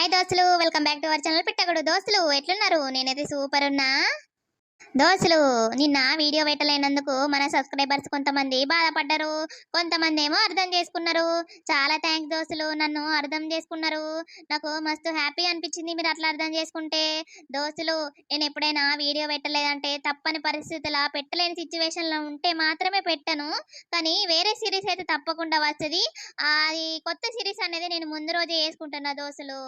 Hi దోస్తులు welcome back to our channel పెట్టకూడదు దోస్తులు ఎట్లున్నారు? నేనైతే సూపర్ ఉన్నా. దోస్తులు నిన్న వీడియో పెట్టలేనందుకు మన సబ్స్క్రైబర్స్ కొంతమంది బాధపడ్డారు కొంతమంది ఏమో అర్థం చేసుకున్నారు. చాలా థ్యాంక్స్ దోస్తులు నన్ను అర్థం చేసుకున్నారు. నాకు మస్తు హ్యాపీ అనిపించింది మీరు అట్లా అర్థం చేసుకుంటే. దోస్తులు నేను ఎప్పుడైనా వీడియో పెట్టలేదంటే తప్పని పరిస్థితుల పెట్టలేని సిచ్యువేషన్లో ఉంటే మాత్రమే పెట్టను. కానీ వేరే సిరీస్ అయితే తప్పకుండా వస్తుంది. అది కొత్త సిరీస్ అనేది నేను ముందు రోజే వేసుకుంటున్నా దోస్తులు.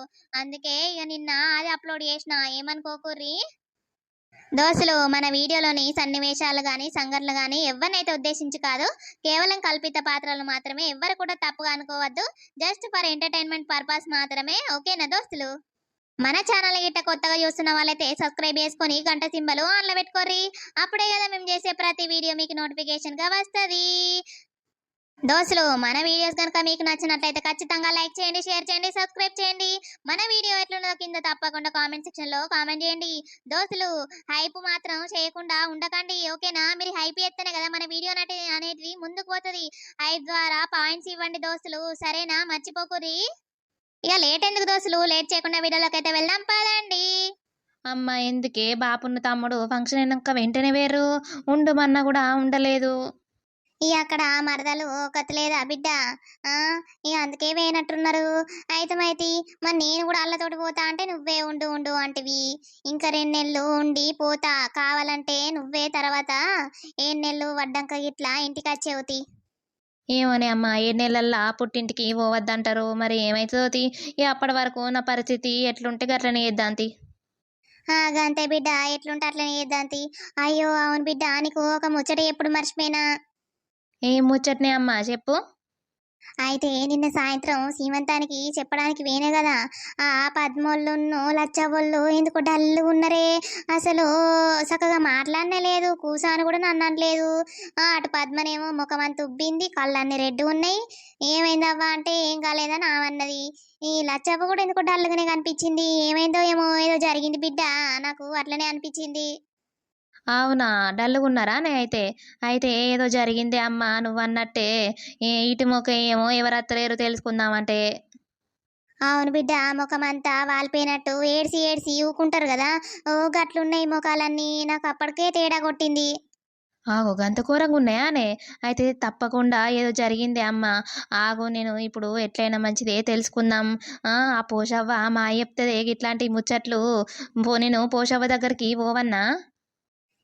అందుకే ఇక నిన్న అది అప్లోడ్ చేసిన ఏమనుకోకుర్రి? దోస్తులు మన వీడియోలోని సన్నివేశాలు కానీ సంఘటనలు కానీ ఎవరినైతే ఉద్దేశించి కాదు కేవలం కల్పిత పాత్రలు మాత్రమే ఎవ్వరు కూడా తప్పుగా అనుకోవద్దు. జస్ట్ ఫర్ ఎంటర్టైన్మెంట్ పర్పస్ మాత్రమే ఓకేనా దోస్తులు? మన ఛానల్ గిట్ట కొత్తగా చూస్తున్న వాళ్ళైతే సబ్స్క్రైబ్ చేసుకొని గంట సింబలు ఆన్లో పెట్టుకోర్రి. అప్పుడే కదా మేము చేసే ప్రతి వీడియో మీకు నోటిఫికేషన్గా వస్తుంది. దోస్తులు మన వీడియోస్ కనుక మీకు నచ్చినట్లయితే ఖచ్చితంగా లైక్ చేయండి షేర్ చేయండి సబ్స్క్రైబ్ చేయండి. మన వీడియో ఎట్లున్నదో కింద తప్పకుండా కామెంట్ సెక్షన్లో కామెంట్ చేయండి. దోస్తులు హైప్ మాత్రం చేయకుండా ఉండకండి ఓకేనా? మీరు హైప్ ఎత్తేనే కదా మన వీడియో నటి అనేది ముందుకు పోతుంది. హైప్ ద్వారా పాయింట్స్ ఇవ్వండి దోస్తులు సరేనా? మర్చిపోకురి ఇక లేట్ ఎందుకు దోస్తులు? లేట్ చేయకుండా వీడియోలోకి అయితే వెళ్దాం పదండి. అమ్మ ఎందుకే? బాపున్న తమ్ముడు ఫంక్షన్ అయినాక వెంటనే వేరు. ఉండమన్నా కూడా ఉండలేదు. ఇక అక్కడ మరదలు కత్తలేదా బిడ్డ? ఆ ఇక అందుకే వేయనట్టున్నారు. అయితే మరి నేను కూడా అల్లతోటి పోతా అంటే నువ్వే ఉండు ఉండు అంటివి. ఇంకా రెండు నెలలు ఉండి పోతా. కావాలంటే నువ్వే తర్వాత ఏడు నెలలు వడ్డంక ఇట్లా ఇంటికి వచ్చేవుతి ఏమోనే అమ్మ ఏడు నెలల్లో పుట్టింటికి పోవద్దంటారు. మరి ఏమవుతుందో ఇక అప్పటి వరకు నా పరిస్థితి ఎట్లుంటే గట్లనే చేద్దాంతి గంతే బిడ్డ ఎట్లుంటే అట్లనే చేద్దాంతి అయ్యో అవును బిడ్డ నీకు ఒక ముచ్చట ఎప్పుడు మర్చిపోయినా? ఏం ముచ్చట్నే అమ్మ చెప్పు. అయితే నిన్న సాయంత్రం సీమంతానికి చెప్పడానికి వేనే కదా. ఆ పద్మోళ్ళును లచ్చవోళ్ళు ఎందుకు డల్లు ఉన్నరే. అసలు చక్కగా మాట్లాడనే లేదు కూసాను కూడా నన్ను అనలేదు. అటు పద్మనేమో ముఖం అంత ఉబ్బింది కళ్ళన్నీ రెడ్డు ఉన్నాయి. ఏమైందవ్వా అంటే ఏం కాలేదని ఆమన్నది ఈ లచ్చవ్వ కూడా ఎందుకు డల్లుగానే కనిపించింది. ఏమైందో ఏమో ఏదో జరిగింది బిడ్డ నాకు అట్లనే అనిపించింది. అవునా? డల్లుగున్నారా నే అయితే? అయితే ఏదో జరిగిందే అమ్మ నువ్వు అన్నట్టే ఏ ఇటు మొక్క ఏమో ఎవరు అత్తలేరు తెలుసుకుందామంటే. అవును బిడ్డ ముఖం అంతా వాలిపోయినట్టు ఏడ్సి ఏడ్సి ఊకుంటారు కదా. ఓ గట్లున్నాయి ముఖాలన్నీ. నాకు అప్పటికే తేడా కొట్టింది. ఆగు గంత కూరంగా ఉన్నాయానే అయితే తప్పకుండా ఏదో జరిగిందే అమ్మ. ఆగు నేను ఇప్పుడు ఎట్లయినా మంచిదే తెలుసుకుందాం. ఆ ఆ పోషవ్వ మా అయ్య చెప్తుంది ఇట్లాంటి ముచ్చట్లు. నేను పోషవ్వ దగ్గరికి పోవన్నా?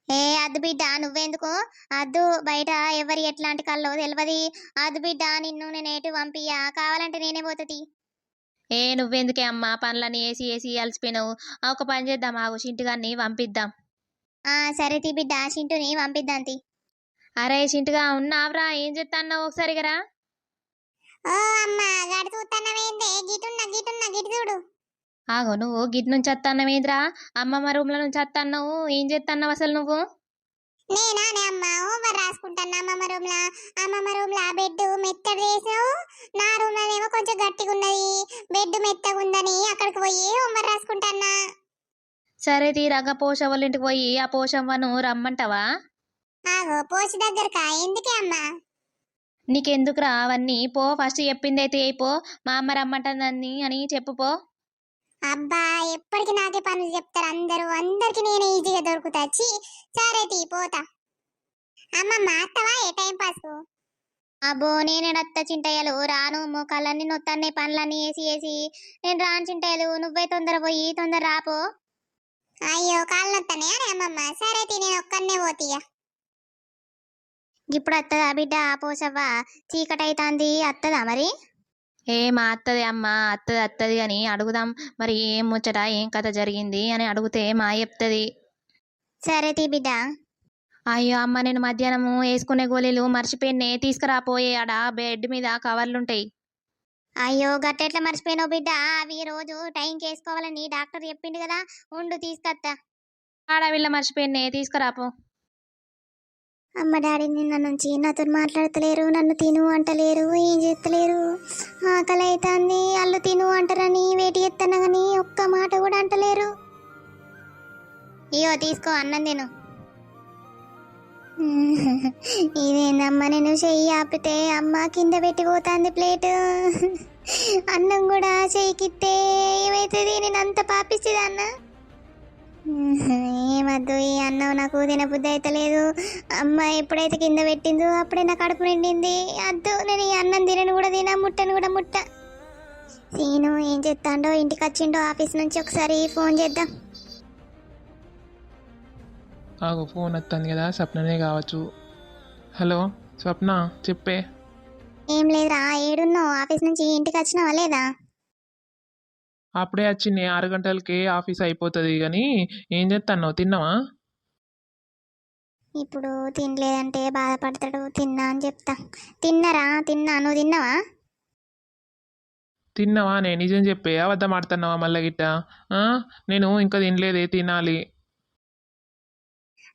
ఏ అద్దు బిడ్డ నువ్వెందుకు? అద్దు బయట ఎవరి ఎట్లాంటి కల్లో తెలియదు అద్దు బిడ్డ నిన్ను నేను ఎటు పంపియ్యా? కావాలంటే నేనే పోతుంది. ఏ నువ్వెందుకే అమ్మ? పనులన్నీ వేసి వేసి అలసిపోయినావు. ఒక పని చేద్దాం ఆగు చింటిగాన్ని పంపిద్దాం. ఆ సరే తీ బిడ్డ చింటూని పంపిద్దాంతి అరే చింటిగా ఉన్నావురా ఏం చెప్తాన్నావు ఒకసారి గరా ఓ అమ్మ గడి చూస్తానవేందే గిటున్నా గిటున్నా గిటు చూడు. ఆగో నువ్వు గిట్ నుంచి వస్తాన్నావేంద్రా అమ్మమ్మ రూమ్ల నుంచి వస్తాన్నావు ఏం చేస్తున్నావు అసలు నువ్వు? నేనానే అమ్మ? హోంవర్క్ రాసుకుంటాను అమ్మమ్మ రూమ్ లా అమ్మమ్మ రూమ్ లా బెడ్ మెత్తడి వేసావు నా రూమ్లో ఏమో కొంచెం గట్టిగా ఉన్నది. బెడ్ మెత్తగా ఉందని అక్కడికి పోయి హోంవర్క్ రాసుకుంటానా సరే తీరాక పోషవ్వ వాళ్ళ ఇంటికి పోయి ఆ పోషవ్వను రమ్మంటావా? ఆగో పోసి దగ్గరకా? ఎందుకే అమ్మా? నీకెందుకురా అవన్నీ? పో ఫస్ట్ చెప్పింది అయితే అయిపో మా అమ్మ రమ్మంటుందని అని చెప్పు పో. అబ్బా ఎప్పటికి నాకే పనులు చెప్తారు అందరూ. అందరికి నేను ఈజీగా దొరుకుతా. ఛీ, సరే తీ పోతా. అమ్మమ్మ అత్తవా? ఏ టైం పాస్ అబ్బో నేనేడత్త చింటయ్యలు రాను మోకాళ్ళన్నీ నొత్తన్నాయి పనులన్నీ వేసి వేసి నేను రాను చింటయ్యలు నువ్వే తొందర పోయి తొందర రాపో అయ్యో కాళ్ళు నొత్తనే అని అమ్మమ్మ? సరే తీ నేను ఒక్కనే పోతీయ ఇప్పుడు అత్తదా బిడ్డ? పోసవ్వా? చీకటి అవుతుంది అత్తదా మరి? ఏ మా అత్తది అమ్మ అత్తది అత్తది అని అడుగుదాం. మరి ఏం ముచ్చట ఏం కథ జరిగింది అని అడిగితే మా చెప్తుంది. సరే తీ బిడ్డ అయ్యో అమ్మ నేను మధ్యాహ్నము వేసుకునే గోళీలు మర్చిపోయినే తీసుకురాపోయే ఆడ బెడ్ మీద కవర్లుంటాయి. అయ్యో గట్టెట్లా మర్చిపోయినావు బిడ్డ? అవి రోజు టైంకి వేసుకోవాలని డాక్టర్ చెప్పిండు కదా ఉండు తీసుకొత్తా. ఆడ వీళ్ళ మర్చిపోయినే తీసుకురాపో. అమ్మ డాడీ నిన్న నుంచి నాతో మాట్లాడతలేరు నన్ను తిను అంటలేరు ఏం చేస్తలేరు? ఆకలి అవుతుంది అల్లు తిను అంటారని వేటి ఎత్తన్నా కానీ ఒక్క మాట కూడా అంటలేరు. ఇయో తీసుకో అన్నం తిను. ఇదేందమ్మా నేను చెయ్యి ఆపితే అమ్మ కింద పెట్టి పోతుంది ప్లేట్. అన్నం కూడా చెయ్యికిత్తే ఏమైతుంది? నేను అంత పాపిస్తుంది అన్నా ఏమద్దు ఈ అన్నం నాకు తినబుద్ధి అయితే లేదు. అమ్మ ఎప్పుడైతే కింద పెట్టిందో అప్పుడే నా కడుపు నిండింది. అద్దు నేను ఈ అన్నం తినను కూడా తిన ముట్టను కూడా ముట్ట. సీను ఏం చెప్తాండో ఇంటికి వచ్చిండో ఆఫీస్ నుంచి ఒకసారి ఫోన్ చేద్దాం. ఆగు ఫోన్ వస్తుంది కదా స్వప్ననే కావచ్చు. హలో స్వప్న చెప్పే. ఏం లేదురా ఏడున్నావు? ఆఫీస్ నుంచి ఇంటికి వచ్చినావా లేదా? అప్పుడే వచ్చింది ఆరు గంటలకే ఆఫీస్ అయిపోతుంది కానీ ఏం చేస్తాను తిన్నావా? ఇప్పుడు తినలేదంటే బాధపడతాడు. తిన్నా అని చెప్తా. తిన్నరా? తిన్నా. నువ్వు తిన్నావా? తిన్నావా? నేను నిజం చెప్పే. అబద్ధం ఆడుతున్నావా మళ్ళీ గిట్ట? నేను ఇంకా తినలేదే. తినాలి.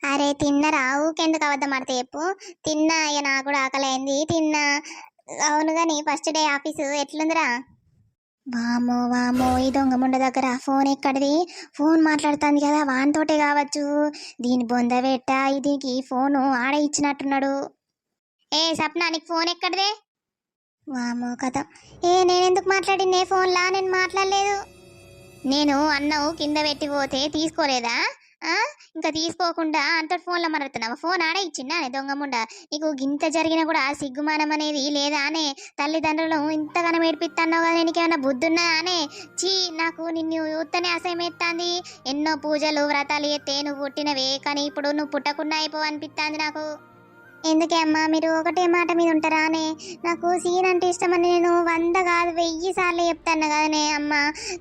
అరే తిన్నరా? ఊకెందుకు అబద్ధం ఆడితే చెప్పు. తిన్నా. ఇక నాకు కూడా ఆకలి అయింది తిన్నా. అవును కానీ ఫస్ట్ డే ఆఫీసు ఎట్లుందిరా? వామో వామో ఈ దొంగ ముండ దగ్గర ఫోన్ ఎక్కడిది? ఫోన్ మాట్లాడుతుంది కదా వానితోటే కావచ్చు. దీని బొంద పెట్ట దీనికి ఫోను ఆడ ఇచ్చినట్టున్నాడు. ఏ సప్న నీకు ఫోన్ ఎక్కడిదే? వామో కథ. ఏ నేనెందుకు మాట్లాడినే ఫోన్లా? నేను మాట్లాడలేదు. నేను అన్నవు కింద పెట్టి పోతే తీసుకోలేదా? ఇంకా తీసుకోకుండా అంతటి ఫోన్లో మాట్లాడుతున్నావా? ఫోన్ ఆడే ఇచ్చిందా అనే దొంగముండ నీకు గింత జరిగినా కూడా సిగ్గుమానం అనేది లేదా అనే తల్లిదండ్రులు ఇంతగానో ఏడిపిస్తున్నావు కదా నీకేమైనా బుద్ధున్నా అనే? చీ నాకు నిన్ను యూత్తనే అసహ్యమేస్తుంది ఎన్నో పూజలు వ్రతాలు ఎత్తే నువ్వు పుట్టినవే కానీ ఇప్పుడు నువ్వు పుట్టకుండా అయిపోవనిపిస్తుంది నాకు. ఎందుకే అమ్మా? మీరు ఒకటే మాట మీద ఉంటారా అనే? నాకు సీన్ అంటే ఇష్టమని నేను వంద కాదు వెయ్యి సార్లు చెప్తాను కదనే అమ్మ.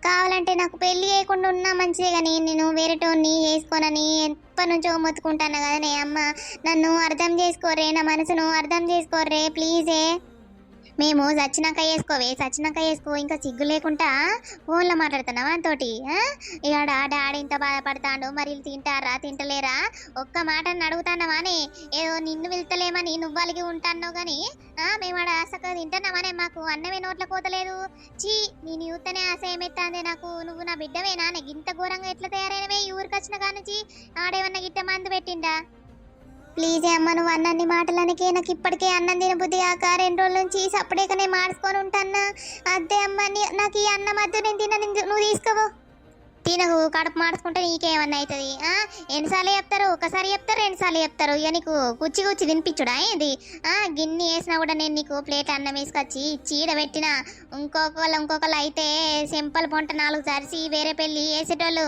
కావాలంటే నాకు పెళ్ళి చేయకుండా ఉన్నా మంచిదే కానీ నేను వేరేటోని చేసుకోనని ఎప్పటి నుంచో మొత్తుకుంటాను కదనే అమ్మ. నన్ను అర్థం చేసుకోరే నా మనసును అర్థం చేసుకోరే ప్లీజే మేము సచ్చినాక వేసుకోవే సచ్చినాక వేసుకో ఇంకా సిగ్గు లేకుండా ఫోన్లో మాట్లాడుతున్నావా తోటి ఇక డాడీ ఇంత బాధపడతాడు మరి తింటారా తింటలేరా? ఒక్క మాట అడుగుతానమానే ఏదో నిన్ను వెళ్తలేమని నువ్వాలిగి ఉంటాను కానీ మేము ఆడ ఆశగా తింటున్నామనే మాకు అన్నమే నోట్ల కోతలేదు చీ నేను యూతనే ఆశ ఏమెత్తాంది నాకు? నువ్వు నా బిడ్డవేనా నీకు ఇంత ఘోరంగా ఎట్లా తయారైనవే? ఈ ఊరికి వచ్చిన కానుంచి ఆడేమన్నా గిట్ట మందు పెట్టిండా? ప్లీజ్ అమ్మ నువ్వు అన్నన్ని మాటలనికే నాకు ఇప్పటికే అన్నం తినబుద్ధి కాక రెండు రోజుల నుంచి సప్పుడేకనే మార్చుకొని ఉంటాను అదే అమ్మ నాకు ఈ అన్నం వద్దు నేను తిన నువ్వు తీసుకోవో తినకు కడుపు మార్చుకుంటే నీకేమన్నా అవుతుంది ఎన్నిసార్లు చెప్తారు? ఒకసారి చెప్తారు రెండుసార్లు చెప్తారు? ఇక నీకు కుచ్చి కుచ్చి తినిపించుడా ఏంది? గిన్నె వేసినా కూడా నేను నీకు ప్లేట్ అన్నం వేసుకొచ్చి చీడ పెట్టిన ఇంకొకళ్ళు ఇంకొకళ్ళు అయితే సింపల్ పొంట నాలుగు జరిసి వేరే పెళ్ళి వేసేటోళ్ళు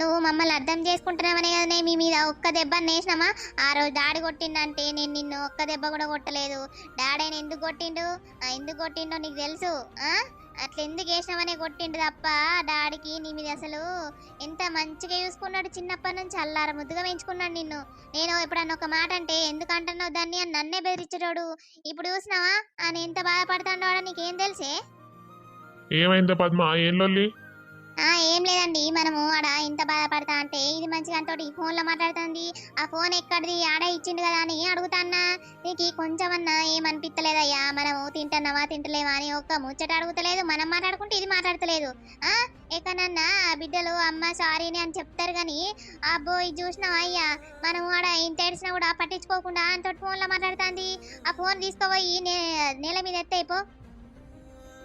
నువ్వు మమ్మల్ని అర్థం చేసుకుంటున్నావనే నేను మీ మీద ఒక్క దెబ్బ వేసినామా? ఆ రోజు డాడీ కొట్టిండంటే నేను నిన్ను ఒక్క దెబ్బ కూడా కొట్టలేదు. డాడీ ఆయన ఎందుకు కొట్టిండు? ఎందుకు కొట్టిండో నీకు తెలుసు? ఆ? అట్లా ఎందుకు వేసినామనే కొట్టిండు తప్ప డాడీకి నీ మీద అసలు ఎంత మంచిగా చూసుకున్నాడు చిన్నప్పటి నుంచి అల్లార ముద్దుగా పెంచుకున్నాడు నిన్ను. నేను ఎప్పుడన్నా ఒక మాట అంటే ఎందుకు అంటున్నావు దాన్ని అని నన్నే బెదిరించేటోడు. ఇప్పుడు చూసినావా? ఆయన ఎంత బాధపడుతున్నాడో నీకేం తెలుసే? ఏమైందా పద్మ? ఏం లొల్లి? ఏం లేదండి. మనము ఆడ ఇంత బాధపడతా అంటే ఇది మంచిగా అంతోటి ఈ ఫోన్లో మాట్లాడుతుంది. ఆ ఫోన్ ఎక్కడిది? ఆడ ఇచ్చిండు కదా అని అడుగుతాన్నా. నీకు కొంచెమన్నా ఏమనిపిస్తలేదయ్యా మనము తింటున్నావా తింటలేవా అని ఒక్క ముచ్చట అడుగుతలేదు. మనం మాట్లాడుకుంటే ఇది మాట్లాడతలేదు. ఆ ఎక్కడన్నా ఆ బిడ్డలు అమ్మ సారీని అని చెప్తారు కానీ అబ్బో ఇది చూసినావా అయ్యా? మనం ఆడ ఇంత ఏడిసినా కూడా పట్టించుకోకుండా అంతటి ఫోన్లో మాట్లాడుతుంది. ఆ ఫోన్ తీసుకుపోయి నే- నేల మీద ఎత్తైపో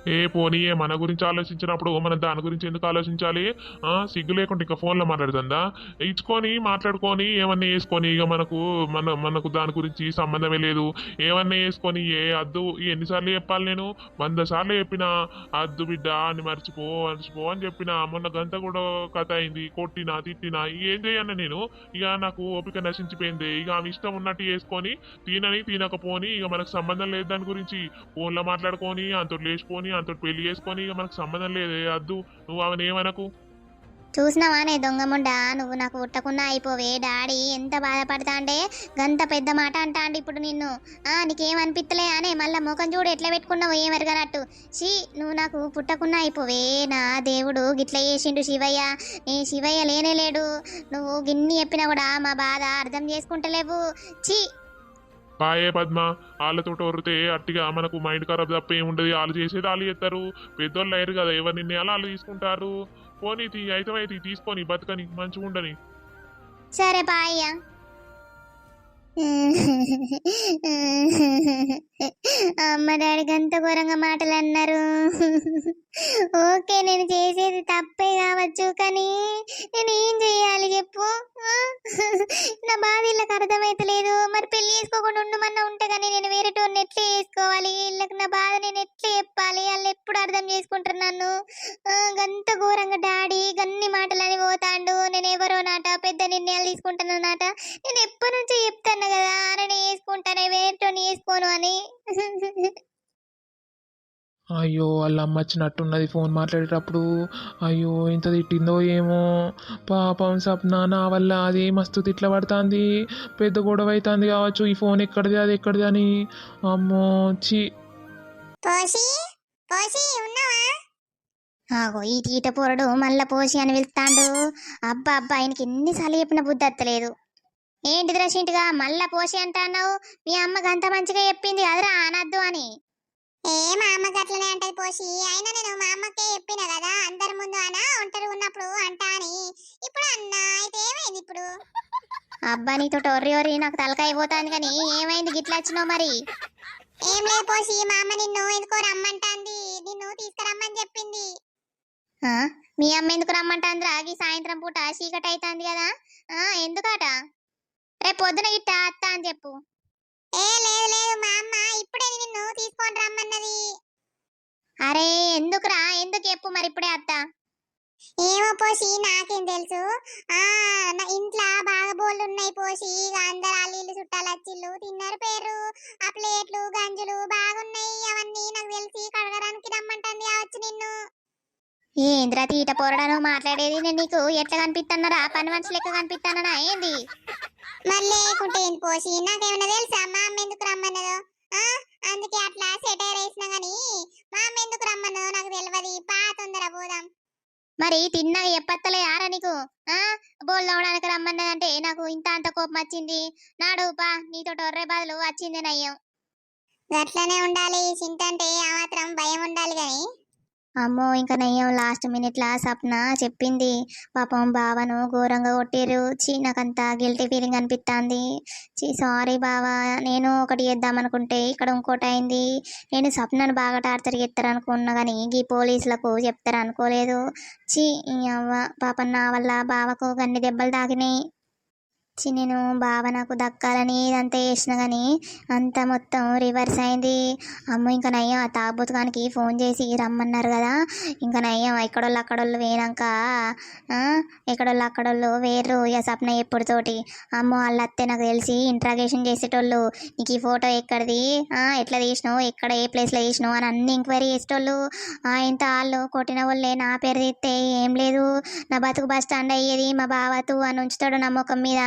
ఏ పోనీయే మన గురించి ఆలోచించినప్పుడు మనం దాని గురించి ఎందుకు ఆలోచించాలి? సిగ్గు లేకుండా ఇంకా ఫోన్లో మాట్లాడుతుందా? ఇచ్చుకొని మాట్లాడుకొని ఏమన్నా వేసుకొని ఇక మనకు మన మనకు దాని గురించి సంబంధమే లేదు. ఏమన్నా వేసుకొని ఏ అద్దు ఎన్నిసార్లు చెప్పాలి నేను? వంద సార్లు చెప్పిన అద్దు బిడ్డ అని మర్చిపో మర్చిపో అని చెప్పిన మొన్న గంట కూడా కథ అయింది కొట్టినా తిట్టినా ఏం చేయన్నా నేను? ఇక నాకు ఓపిక నశించిపోయింది. ఇక ఆమె ఇష్టం ఉన్నట్టు వేసుకొని తినని తినకపోని ఇక మనకు సంబంధం లేదు దాని గురించి. ఫోన్లో మాట్లాడుకొని అంత లేచిపోని అంతటి పెళ్ళి చేసుకొని ఇక మనకు సంబంధం లేదు. అద్దు నువ్వు ఆమెను ఏమనకు? చూసినావానే దొంగముండ నువ్వు నాకు పుట్టకున్నా అయిపోవే డాడీ. ఎంత బాధపడతా అంటే గంత పెద్ద మాట అంటా అండి ఇప్పుడు నిన్ను. ఆ నీకేం అనే మళ్ళీ ముఖం చూడు ఎట్లా పెట్టుకున్నావు ఏం ఎరగనట్టు. షీ నువ్వు నాకు పుట్టకున్నా అయిపోవే. నా దేవుడు గిట్ల చేసిండు శివయ్య. నీ శివయ్య లేనే లేడు. నువ్వు గిన్ని చెప్పినా కూడా మా బాధ అర్థం చేసుకుంటలేవు. చీ పాయే పద్మ వాళ్ళతో వరితే అట్టిగా మనకు మైండ్ ఖరాబ్ తప్ప ఏముండదు వాళ్ళు చేసేది వాళ్ళు చేస్తారు. పెద్దోళ్ళు అయ్యారు కదా ఎవరి నిర్ణయాలు వాళ్ళు తీసుకుంటారు? పోనీ తీ అయితే తీసుకొని బతకని మంచిగా ఉండని సరే బాయ్యా. అమ్మ డాడీ గంత ఘోరంగా మాటలు అన్నారు ఓకే నేను చేసేది తప్పే కావచ్చు కానీ నేను ఏం చేయాలి చెప్పు. నా బాధ ఇళ్ళకి అర్థమైతలేదు మరి పెళ్ళి చేసుకోకుండా ఉండమన్నా ఉంటే కానీ నేను వేరే ఎట్లా చేసుకోవాలి? వీళ్ళకి నా బాధ నేను ఎట్లా చెప్పాలి? వాళ్ళు ఎప్పుడు అర్థం చేసుకుంటారు నన్ను? గంత ఘోరంగా డాడీ గన్ని మాటలని పోతాండు. నేను ఎవరో నాట? పెద్ద నిర్ణయాలు తీసుకుంటాను నాట నేను ఎప్పటి నుంచో చెప్తాను. కదా నేను వేసుకుంటానే వేరేటోని వేసుకోను అని. అయ్యో వాళ్ళ అమ్మ వచ్చినట్టున్నది ఫోన్ మాట్లాడేటప్పుడు. అయ్యో ఇంత తిట్టిందో ఏమో. పాపం సప్న నా వల్ల అది మస్తు తిట్ల పడుతుంది. పెద్ద గొడవ అవుతుంది కావచ్చు ఈ ఫోన్ ఎక్కడిది అది ఎక్కడిది అని. అమ్మో చి ఆగో ఈ తీట పొరడు మళ్ళా పోసి అని వెళ్తాండు. అబ్బా అబ్బా ఆయనకి ఎన్నిసార్లు చెప్పిన బుద్ధి అత్తలేదు. ఏంటిది రషింటిగా మళ్ళా పోసి అంటున్నావు మీ అమ్మకి అంత మంచిగా చెప్పింది కదరా అనద్దు అని. ఏ మా అమ్మకి అట్లనే అంటది పోసి. అయినా నేను మా అమ్మకే చెప్పిన కదా అందరి ముందు అనా ఒంటరి ఉన్నప్పుడు అంటా అని. ఇప్పుడు అన్నా అయితే ఏమైంది ఇప్పుడు? అబ్బా నీతో ఒర్రి ఒర్రి నాకు తలకాయ పోతాంది కానీ ఏమైంది గిట్లా వచ్చినావు మరి? ఏం లేదు పోసి మా అమ్మ నిన్ను ఎందుకో రమ్మంటాంది. నిన్ను తీసుకురమ్మని చెప్పింది. మీ అమ్మ ఎందుకు రమ్మంటాందిరా? ఈ సాయంత్రం పూట చీకటి అవుతుంది కదా. ఆ, ఎందుకట? రేపు పొద్దున గిట్ట అత్త అని చెప్పు. ఏ లేదు లేదు మా అమ్మ ఇప్పుడే నిన్ను తీసుకొని రమ్మన్నది. అరే ఎందుకురా ఎందుకు చెప్పు మరి ఇప్పుడే అత్త. ఏమో పోసి నాకేం తెలుసు. ఆ ఇంట్లో బాగా బోళ్ళు ఉన్నాయి పోసి అందరు అల్లీలు చుట్టాలు వచ్చిళ్ళు తిన్నారు పేరు ఆ ప్లేట్లు గంజులు బాగున్నాయి అవన్నీ నాకు తెలిసి కడగడానికి రమ్మంటుంది వచ్చి నిన్ను. ఏంద్రా తీట పొరడను మాట్లాడేది నేను నీకు ఎట్లా కనిపిస్తున్నారా పని మనిషి లెక్క కనిపిస్తానా ఏంది? మరి లేకుంటే ఏంది పోసి నాకేమన్నా తెలుసా? మా అమ్మ ఎందుకు రమ్మన్నదో అందుకే అట్లా సెటైర్ వేసినా గానీ మా అమ్మ ఎందుకు రమ్మన్నదో నాకు తెలియదు పా తొందర పోదాం. మరి తిన్నాక చెప్పత్తలే ఆరా నీకు? ఆ? బోల్ తోవడానికి రమ్మన్నదంటే నాకు ఇంత అంత కోపం వచ్చింది. నాడు పా నీతో ఒర్రే బదులు వచ్చింది నయ్యం గట్లనే ఉండాలి. చింత అంటే ఆ మాత్రం భయం ఉండాలి గాని అమ్మో ఇంకా నయ్యం లాస్ట్ మినిట్లా సప్న చెప్పింది. పాపం బావను ఘోరంగా కొట్టిర్రు. చీ నాకంతా గిల్టీ ఫీలింగ్ అనిపిస్తుంది చీ సారీ బావా నేను ఒకటి చేద్దామనుకుంటే ఇక్కడ ఇంకోటి అయింది నేను సప్నను బాగా టార్చర్ చేస్తారు అనుకున్నా కానీ ఈ పోలీసులకు చెప్తారు అనుకోలేదు చీ అవ్వ పాపం నా వల్ల బావకు గన్ని దెబ్బలు తాకినాయి చి నేను బావ నాకు దక్కాలని ఇదంతా చేసిన కానీ అంతా మొత్తం రివర్స్ అయింది. అమ్మ ఇంకా నయ్యం ఆ తాగుబోతుగానికి ఫోన్ చేసి రమ్మన్నారు కదా. ఇంకా నయ్యం ఎక్కడోళ్ళు అక్కడోళ్ళు వేనాక ఎక్కడోళ్ళు అక్కడోళ్ళు వేరు ఇక సప్న ఎప్పుడుతోటి. అమ్మో వాళ్ళు అత్తే నాకు తెలిసి ఇంట్రాగేషన్ చేసేటోళ్ళు నీకు ఈ ఫోటో ఎక్కడిది? ఎట్లా తీసినావు? ఎక్కడ ఏ ప్లేస్లో తీసినావు? అని అన్ని ఎంక్వైరీ చేసేటోళ్ళు. ఇంత వాళ్ళు కొట్టిన వాళ్ళే నా పేరు తీస్తే ఏం లేదు. నా బతుకు బస్ స్టాండ్ అయ్యేది మా బావతు అని ఉంచుతాడు నా ముఖం మీద.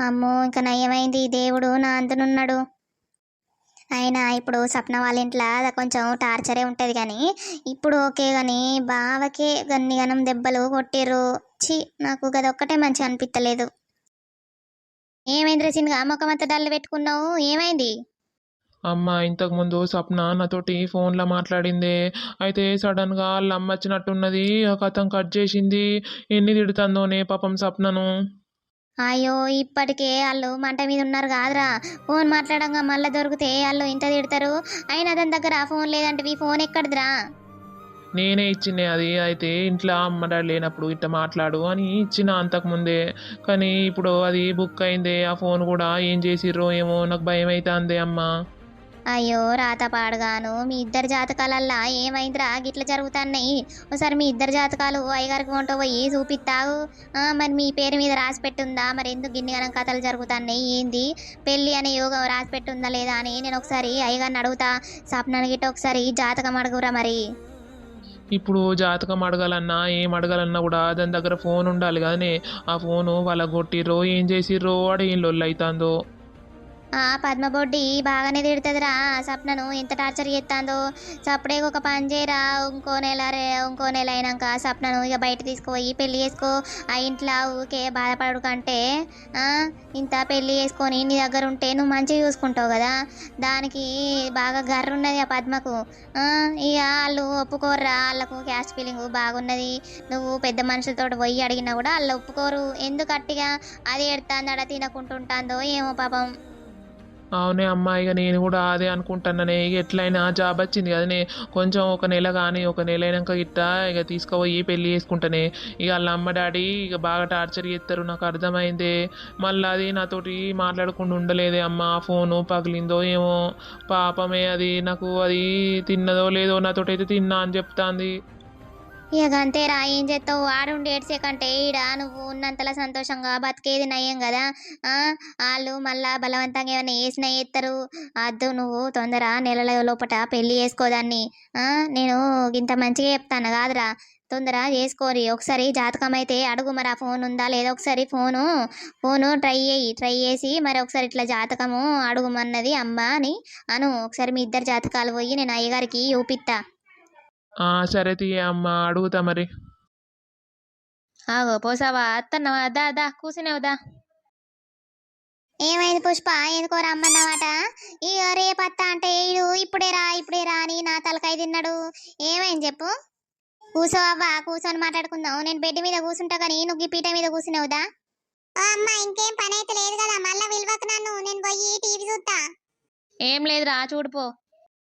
అమ్మో ఇంకా నయమైంది దేవుడు నా అందునున్నాడు అయినా ఇప్పుడు సప్న వాళ్ళ ఇంట్లో కొంచెం టార్చరే ఉంటుంది కానీ ఇప్పుడు ఓకే కానీ బావకే గన్ని గనం దెబ్బలు కొట్టిర్రు. చి నాకు గదొక్కటే మంచిగా అనిపించలేదు ఏమైంది రసిందిగా ముఖం అంత డల్లు పెట్టుకున్నావు? ఏమైంది? అమ్మ ఇంతకుముందు సప్న నాతోటి ఫోన్లో మాట్లాడిందే. అయితే సడన్గా వాళ్ళ అమ్మ వచ్చినట్టున్నది. ఆ కథం కట్ చేసింది. ఎన్ని తిడుతుందోనే పాపం సప్నను అయ్యో ఇప్పటికే వాళ్ళు మంట మీద ఉన్నారు కాదురా. ఫోన్ మాట్లాడంగా మళ్ళీ దొరికితే వాళ్ళు ఇంత తిడతారు. అయినా దాని దగ్గర ఫోన్ లేదంటే ఈ ఫోన్ ఎక్కడిదిరా? నేనే ఇచ్చిందే అది. అయితే ఇంట్లో అమ్మడా లేనప్పుడు ఇట్ట మాట్లాడు అని ఇచ్చిన అంతకుముందే. కానీ ఇప్పుడు అది బుక్ అయిందే. ఆ ఫోన్ కూడా ఏం చేసిర్రో ఏమో నాకు భయం అవుతుంది అమ్మ. అయ్యో రాత పాడుగాను. మీ ఇద్దరు జాతకాలల్లా ఏమైందిరా? గిట్ల జరుగుతున్నాయి. ఒకసారి మీ ఇద్దరు జాతకాలు అయ్యగారికి కొంటూ పోయి చూపిస్తావు మరి మీ పేరు మీద రాసి పెట్టుందా మరి ఎందుకు గిన్నెగనం కథలు జరుగుతున్నాయి? ఏంది? పెళ్ళి అనే యోగం రాసి పెట్టుందా లేదా అని నేను ఒకసారి అయ్యగారిని అడుగుతా. సప్నాన్ని గిట్ట ఒకసారి జాతకం అడుగురా మరి. ఇప్పుడు జాతకం అడగాలన్నా ఏం అడగాలన్నా కూడా దాని దగ్గర ఫోన్ ఉండాలి కానీ ఆ ఫోను వాళ్ళ కొట్టిర్రో ఏం చేసిర్రో అడే ఏం లొల్లు అవుతుందో ఆ పద్మబొడ్డి బాగానే తిడుతుందిరా. సప్నను ఎంత టార్చర్ చేస్తాందో సప్పుడే ఒక పని చేయరా. ఇంకో నెల రే ఇంకో నెల అయినాక సప్నను ఇక బయట తీసుకుపోయి పెళ్ళి చేసుకో. ఆ ఇంట్లో ఊకే బాధపడు కంటే ఇంత పెళ్ళి చేసుకొని నీ దగ్గర ఉంటే నువ్వు మంచిగా చూసుకుంటావు కదా. దానికి బాగా గర్రున్నది ఆ పద్మకు. ఇక వాళ్ళు ఒప్పుకోర్రా. వాళ్ళకు క్యాస్ట్ ఫీలింగ్ బాగున్నది. నువ్వు పెద్ద మనుషులతో పోయి అడిగినా కూడా వాళ్ళు ఒప్పుకోరు. ఎందుకు అట్టిగా అది ఎడతాందడ తినకుంటుంటాందో ఏమో పాపం. అవునే అమ్మాయిగా ఇక నేను కూడా అదే అనుకుంటున్నానే. ఇక ఎట్లయినా జాబ్ వచ్చింది కదనే కొంచెం ఒక నెల కానీ ఒక నెల అయినాక గిట్ట ఇక తీసుకుపోయి పెళ్ళి చేసుకుంటానే. ఇక వాళ్ళ అమ్మ డాడీ ఇక బాగా టార్చర్ చేస్తారు నాకు అర్థమైందే. మళ్ళీ అది నాతోటి మాట్లాడకుండా ఉండలేదే అమ్మ ఫోను పగిలిందో ఏమో. పాపమే అది నాకు అది తిన్నదో లేదో నాతోటి అయితే తిన్నా అని చెప్తాంది. ఇక అంతేరా ఏం చేస్తావు? ఆడుండి ఏడ్చే కంటే ఈడ నువ్వు ఉన్నంతలా సంతోషంగా బతికేది నయం కదా? వాళ్ళు మళ్ళా బలవంతంగా ఏమైనా వేసిన వేస్తారు అద్దు నువ్వు తొందర నెలల లోపట పెళ్ళి చేసుకోదాన్ని నేను ఇంత మంచిగా చెప్తాను కాదురా. తొందర చేసుకోరి. ఒకసారి జాతకం అయితే అడుగు మరి ఆ ఫోన్ ఉందా లేదా? ఒకసారి ఫోను ఫోను ట్రై చేయి. ట్రై చేసి మరి ఒకసారి ఇట్లా జాతకము అడుగుమన్నది అమ్మ అని అను. ఒకసారి మీ ఇద్దరు జాతకాలు పోయి నేను అయ్యగారికి చూపిస్తా సరే తీయ అమ్మ అడుగుతా మరి. ఆగో పోసావా? అత్తన్నవా? దా దా కూర్చునేవు దా. ఏమైంది పుష్ప? ఎందుకో రమ్మన్నమాట ఈ రేపత్త అంటే ఈడు ఇప్పుడే రా ఇప్పుడే రా అని నా తలకాయ తిన్నాడు. ఏమైంది చెప్పు? కూసో అవ్వా కూర్చొని మాట్లాడుకుందాం. నేను బెడ్ మీద కూర్చుంటా కానీ నువ్వు ఈ పీట మీద కూర్చున్నావుదా అమ్మ ఇంకేం పని అయితే లేదు కదా మళ్ళా విలువకు నన్ను. నేను పోయి టీవీ చూస్తా ఏం లేదురా చూడుపో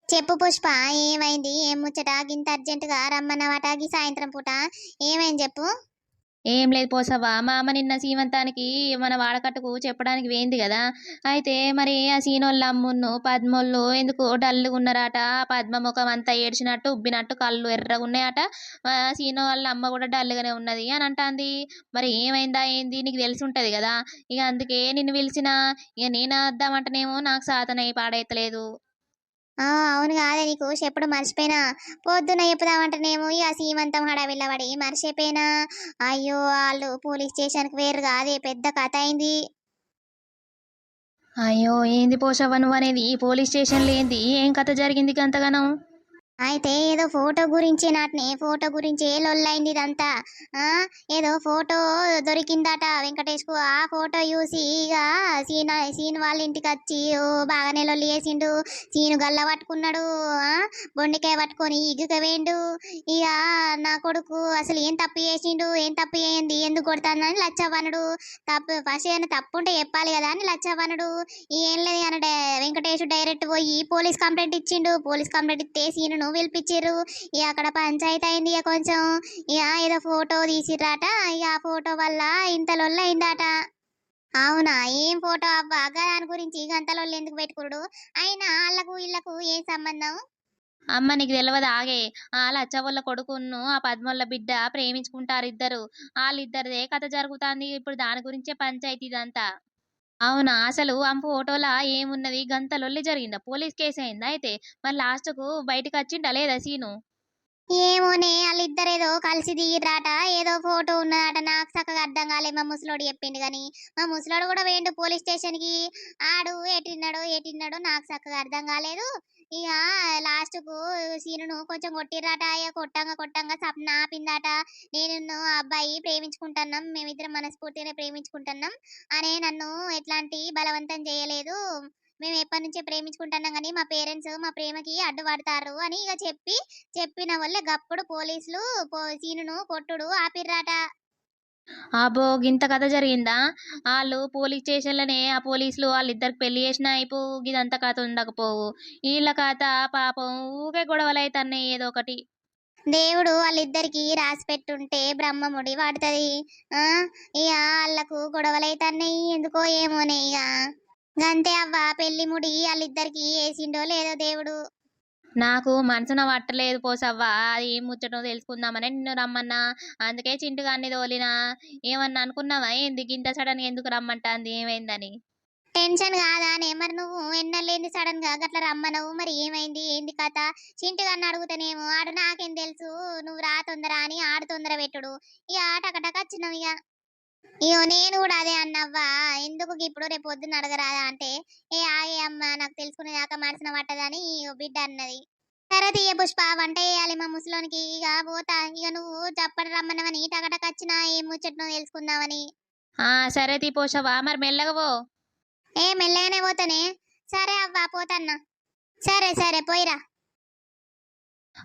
చెప్పు పుష్ప ఏమైంది? ఏం ముచ్చట? గింత అర్జెంటుగా రమ్మన్నమాట గీ సాయంత్రం పూట. ఏమైంది చెప్పు? ఏం లేదు పోసవ్వా మా అమ్మ నిన్న సీమంతానికి మన వాడకట్టుకు చెప్పడానికి వేయింది కదా. అయితే మరి ఆ సీనోళ్ళ అమ్మును పద్మోళ్ళు ఎందుకు డల్లుగా ఉన్నారట. ఆ పద్మ ముఖం అంతా ఏడ్చినట్టు ఉబ్బినట్టు కళ్ళు ఎర్రగా ఉన్నాయట. సీను సీనో వాళ్ళ అమ్మ కూడా డల్లుగానే ఉన్నది అని అంటాంది. మరి ఏమైందా ఏంది? నీకు తెలిసి ఉంటది కదా. ఇక అందుకే నిన్ను పిలిచిన ఇక నేను వద్దామంటేనేమో నాకు సాధన పాడైతలేదు. అవును కాదే నీకు. ఎప్పుడు మర్చిపోయినా. పొద్దున చెప్పుదామంటేనేమో ఇక సీమంతం హడావిల్లబడి మర్చిపోయినా. అయ్యో వాళ్ళు పోలీస్ స్టేషన్కి వేరు కాదే పెద్ద కథ అయింది. అయ్యో ఏంది పోషవ్వ నువ్వు అనేది పోలీస్ స్టేషన్లో ఏంది? ఏం కథ జరిగింది అంతగానం అయితే ఏదో ఫోటో గురించి నాటిని ఫోటో గురించి లొల్లైంది ఇదంతా. ఆ? ఏదో ఫోటో దొరికిందట వెంకటేష్కు. ఆ ఫోటో చూసి ఇక సీన్ సీన్ వాళ్ళ ఇంటికి వచ్చి ఓ బాగానే లొల్లి వేసిండు సీను గల్ల పట్టుకున్నాడు. ఆ? బొండికాయ పట్టుకొని ఇగుక వేండు ఇక నా కొడుకు అసలు ఏం తప్పు చేసిండు? ఏం తప్పు చేయండి ఎందుకు కొడతానని లచ్చవ్వనుడు. తప్పు ఫస్ట్ ఏమైనా తప్పు ఉంటే చెప్పాలి కదా అని లచ్చవ్వనుడు. ఏం లేదు అని వెంకటేష్ డైరెక్ట్ పోయి పోలీస్ కంప్లైంట్ ఇచ్చిండు. పోలీస్ కంప్లైంట్ ఇస్తే సీనును పిలిపించారు ఇక అక్కడ పంచాయతీ అయింది ఇక కొంచెం. ఇక ఏదో ఫోటో తీసిర్రాట. ఇక ఆ ఫోటో వల్ల ఇంత అయిందట. అవునా? ఏం ఫోటో అవ్వా? దాని గురించి గంతలో ఎందుకు పెట్టుకుడు అయినా వాళ్ళకు వీళ్ళకు ఏం సంబంధం? అమ్మ నీకు తెలియదు ఆగే. ఆ లచ్చవల్ల కొడుకును ఆ పద్మల్ల బిడ్డ ప్రేమించుకుంటారు ఇద్దరు వాళ్ళిద్దరిదే కథ జరుగుతుంది. ఇప్పుడు దాని గురించే పంచాయతీ ఇదంతా. అవునా? అసలు ఆ ఫోటోలా ఏమున్నది? గంతలొల్లి జరిగిందా? పోలీస్ కేసు అయిందా అయితే? మరి లాస్ట్కు బయటకు వచ్చిండా లేదా సీను? ఏమోనే వాళ్ళిద్దరేదో కలిసి దిగిరాట ఏదో ఫోటో ఉన్నదట. నాకు చక్కగా అర్థం కాలే. మా ముసలోడు చెప్పిండు కానీ మా ముసలోడు కూడా వేయండు పోలీస్ స్టేషన్కి. ఆడు ఏటిన్నాడో ఏటిన్నాడో నాకు చక్కగా అర్థం కాలేదు. ఇక లాస్ట్కు సీనును కొంచెం కొట్టిర్రాట ఇక కొట్టంగా కొట్టంగా సప్న ఆపిందట. నేను అబ్బాయి ప్రేమించుకుంటున్నాం మేమిద్దరం మనస్ఫూర్తిగానే ప్రేమించుకుంటున్నాం. అనే నన్ను ఎట్లాంటి బలవంతం చేయలేదు. మేము ఎప్పటి నుంచే ప్రేమించుకుంటున్నాం కానీ మా పేరెంట్స్ మా ప్రేమకి అడ్డుపడతారు అని ఇక చెప్పి చెప్పిన వల్ల గప్పుడు పోలీసులు పో- సీనును కొట్టుడు ఆపిర్రాట. అబ్బో గింత కథ జరిగిందా? వాళ్ళు పోలీస్ స్టేషన్లోనే ఆ పోలీసులు వాళ్ళిద్దరికి పెళ్ళి చేసిన అయిపో ఇదంతా కథ ఉండకపోవు. వీళ్ళ కథ పాపం ఊకే గొడవలు అవుతున్నాయి ఏదో ఒకటి దేవుడు వాళ్ళిద్దరికి రాసి పెట్టుంటే బ్రహ్మముడి వాడుతుంది. ఆ ఇక వాళ్ళకు గొడవలు గొడవలైతున్నాయి ఎందుకో ఏమోనే ఇక గంతే అవ్వ పెళ్ళి ముడి వాళ్ళిద్దరికి వేసిండో లేదో దేవుడు. నాకు మనసున పట్టలేదు పోసవ్వా. అది ఏం ముచ్చటో తెలుసుకుందామని నిన్ను రమ్మన్నా. అందుకే చింటుగాన్ని తోలినా. ఏమన్నా అనుకున్నావా? ఏంది గింత సడన్ ఎందుకు రమ్మంటాంది? ఏమైందని? టెన్షన్ కాదానే. మరి నువ్వు ఎన్నలేంది సడన్గా గట్ల రమ్మనవు. మరి ఏమైంది? ఏంది కథ? చింటుగాన్ని అడుగుతానేమో. ఆడు నాకేం తెలుసు? నువ్వు రా తొందర అని ఆడు తొందర పెట్టుడు. ఇక టకటక వచ్చినావు ఇక ఇగో నేను కూడా అదే అన్నవ్వా ఎందుకు ఇప్పుడు రేపు పొద్దున్న అడగరాదా అంటే ఏ ఆగే అమ్మ నాకు తెలుసుకునేదాకా మనసున పట్టదని బిడ్డ అన్నది. సరే తీయ పుష్ప వంట చేయాలి మా ముసలోనికి ఇక పోతా ఇక నువ్వు చెప్పని రమ్మన్నవని టకటక వచ్చినా ఏం ముచ్చట్నో తెలుసుకుందామని. ఆ సరే తీ పోషవా మరి మెల్లగా పో. ఏ మెల్లగానే పోతానే సరే అవ్వా పోతన్నా. సరే సరే పోయిరా.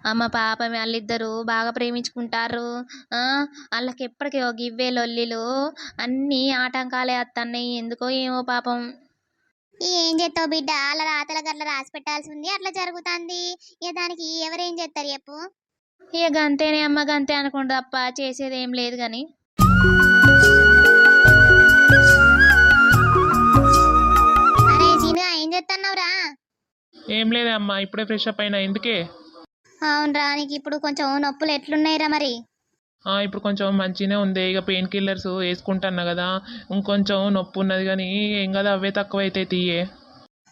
అమ్మ పాపం వాళ్ళిద్దరు బాగా ప్రేమించుకుంటారు. ఆ వాళ్ళకి ఎప్పటికీ ఒక ఇవ్వే లొల్లిలు అన్నీ ఆటంకాలే వస్తున్నాయి ఎందుకో ఏమో పాపం. ఏం చేస్తావు బిడ్డ? అలా రాతల గట్ల రాసి పెట్టాల్సి ఉంది అట్లా జరుగుతుంది. ఇక దానికి ఎవరేం చేస్తారు చెప్పు? ఇక గంతేనే అమ్మ గంతే అనుకుంటా అప్ప. చేసేది ఏం లేదు కానీ అరే సీనుగా ఏం చేస్తున్నావురా ఏం లేదే అమ్మా ఇప్పుడే ఫ్రెష్ అప్ అయినా. ఎందుకే? అవునరా నీకు ఇప్పుడు కొంచెం నొప్పులు ఎట్లున్నాయిరా మరి? ఇప్పుడు కొంచెం మంచిగానే ఉంది. ఇక పెయిన్ కిల్లర్స్ వేసుకుంటున్నా కదా. ఇంకొంచెం నొప్పి ఉన్నది కానీ ఏం కదా అవే తక్కువ అయితే తీయే.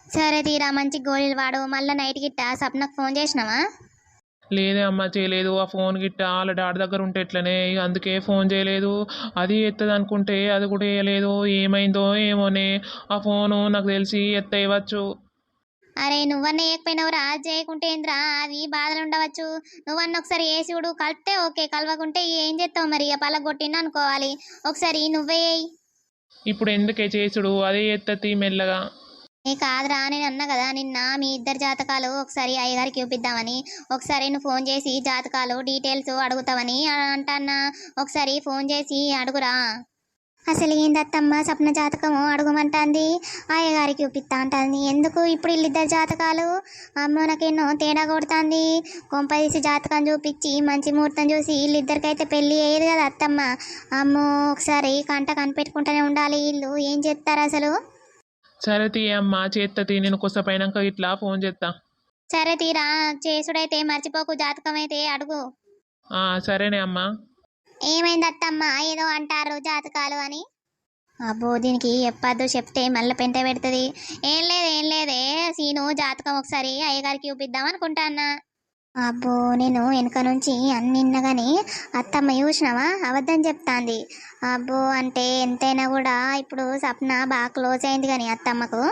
సరే తీరా మంచి గోళీలు వాడు. మళ్ళీ నైట్ గిట్ట? సప్నకు ఫోన్ చేసినావా? లేదే అమ్మ చేయలేదు. ఆ ఫోన్ గిట్ట వాళ్ళ డాడీ దగ్గర ఉంటే ఎట్లనే. అందుకే ఫోన్ చేయలేదు. అది ఎత్తది అనుకుంటే అది కూడా వేయలేదు. ఏమైందో ఏమోనే. ఆ ఫోను నాకు తెలిసి ఎత్తేయవచ్చు. అరే నువ్వన్న వేయకపోయినావురా చేయకుంటే ఏంద్రా అది బాధలు ఉండవచ్చు. నువ్వన్న ఒకసారి వేసి చూడు కలిపితే ఓకే కలవకుంటే ఏం చేస్తావు మరి? ఇక పలగొట్టిండు అనుకోవాలి. ఒకసారి నువ్వే ఇప్పుడు ఎందుకే చేసుడు? అదే ఎత్తతి మెల్లగా. ఏ కాదురా నేను అన్నా కదా నిన్న మీ ఇద్దరు జాతకాలు ఒకసారి అయ్యగారికి చూపిద్దామని ఒకసారి నువ్వు ఫోన్ చేసి జాతకాలు డీటెయిల్స్ అడుగుతావని అంటన్నా. ఒకసారి ఫోన్ చేసి అడుగురా. అసలు ఏందత్తమ్మ సప్న జాతకము అడుగుమంటాంది. అయ్యగారికి చూపిస్తా అంటుంది. ఎందుకు ఇప్పుడు వీళ్ళిద్దరు జాతకాలు? అమ్మో నాకెన్నో తేడా కొడుతుంది. కొంపదీసి జాతకం చూపించి మంచి ముహూర్తం చూసి వీళ్ళిద్దరికైతే పెళ్ళి అయ్యేది కదా అత్తమ్మ. అమ్మో ఒకసారి కంట కనిపెట్టుకుంటూనే ఉండాలి వీళ్ళు. ఏం చేస్తారు అసలు? సరే తీయ అమ్మ చేత్తతి నేను కొసపోయినాక ఇట్లా ఫోన్ చేస్తా సరే తీరా చేసుడైతే మర్చిపోకు జాతకం అయితే అడుగు సరేనే అమ్మా. ఏమైంది అత్తమ్మ ఏదో అంటారు జాతకాలు అని. అబ్బో దీనికి చెప్పద్దు చెప్తే మళ్ళీ పెంట పెడుతుంది. ఏం లేదు ఏం లేదే. సీను జాతకం ఒకసారి అయ్యగారికి చూపిద్దాం అనుకుంటానా అబ్బో నేను వెనుక నుంచి అన్నిన్న కానీ అత్తమ్మ చూసినావా? అబద్ధం చెప్తాంది. అబ్బో అంటే ఎంతైనా కూడా ఇప్పుడు సప్న బాగా క్లోజ్ అయింది కానీ అత్తమ్మకు.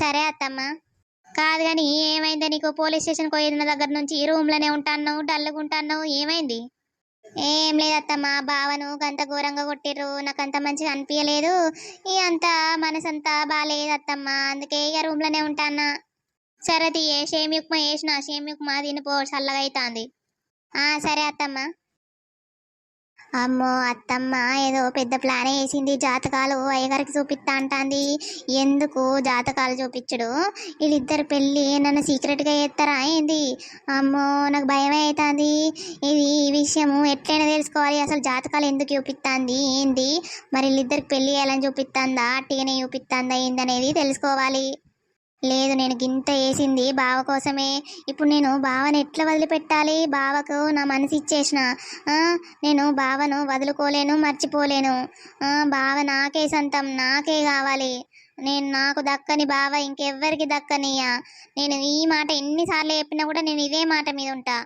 సరే అత్తమ్మ. కాదు కానీ ఏమైంది నీకు? పోలీస్ స్టేషన్కి పోయిన దగ్గర నుంచి రూమ్లోనే ఉంటాను డల్లుగా ఉంటాను ఏమైంది? ఏం లేదు బావను అంత ఘోరంగా కొట్టిర్రు. నాకు అంత మంచిగా అనిపించలేదు ఈ అంత మనసంతా బాగాలేదు అత్తమ్మ అందుకే ఇక రూమ్లోనే ఉంటానా సరే తీయే షేమి ఉప్మా వేసిన షేమి ఉప్మా తినిపో చల్లగా అవుతుంది ఆ సరే అత్తమ్మ. అమ్మో అత్తమ్మ ఏదో పెద్ద ప్లాన్ వేసింది. జాతకాలు అయ్యగారికి చూపిస్తా అంటాంది. ఎందుకు జాతకాలు చూపించడు? వీళ్ళిద్దరు పెళ్ళి నన్ను సీక్రెట్గా చేస్తారా ఏంది? అమ్మో నాకు భయం అవుతుంది. ఇది ఈ విషయము ఎట్లయినా తెలుసుకోవాలి. అసలు జాతకాలు ఎందుకు చూపిస్తుంది ఏంది? మరి వీళ్ళిద్దరికి పెళ్ళి చేయాలని చూపిస్తుందా? అట్టిగానే చూపిస్తుందా ఏందనేది తెలుసుకోవాలి. లేదు నేను గింత వేసింది బావ కోసమే. ఇప్పుడు నేను బావని ఎట్లా వదిలిపెట్టాలి? బావకు నా మనసు ఇచ్చేసిన. నేను బావను వదులుకోలేను మర్చిపోలేను. బావ నాకే సొంతం నాకే కావాలి. నేను నాకు దక్కని బావ ఇంకెవ్వరికి దక్కనియా నేను ఈ మాట ఎన్నిసార్లు చెప్పినా కూడా నేను ఇదే మాట మీద ఉంటా.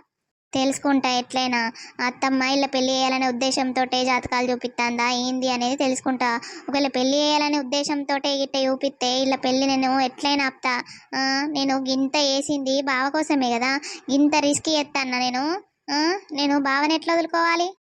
తెలుసుకుంటా ఎట్లయినా? అత్తమ్మ ఇలా పెళ్ళి చేయాలనే ఉద్దేశంతో జాతకాలు చూపిస్తాందా ఏంది అనేది తెలుసుకుంటా. ఒకవేళ పెళ్ళి చేయాలనే ఉద్దేశంతో గిట్ట చూపిస్తే ఇలా పెళ్ళి నేను ఎట్లయినా ఆపుతా? నేను గింత వేసింది బావ కోసమే కదా? గింత రిస్క్ ఎత్తాను నేను? నేను బావని ఎట్లా వదులుకోవాలి?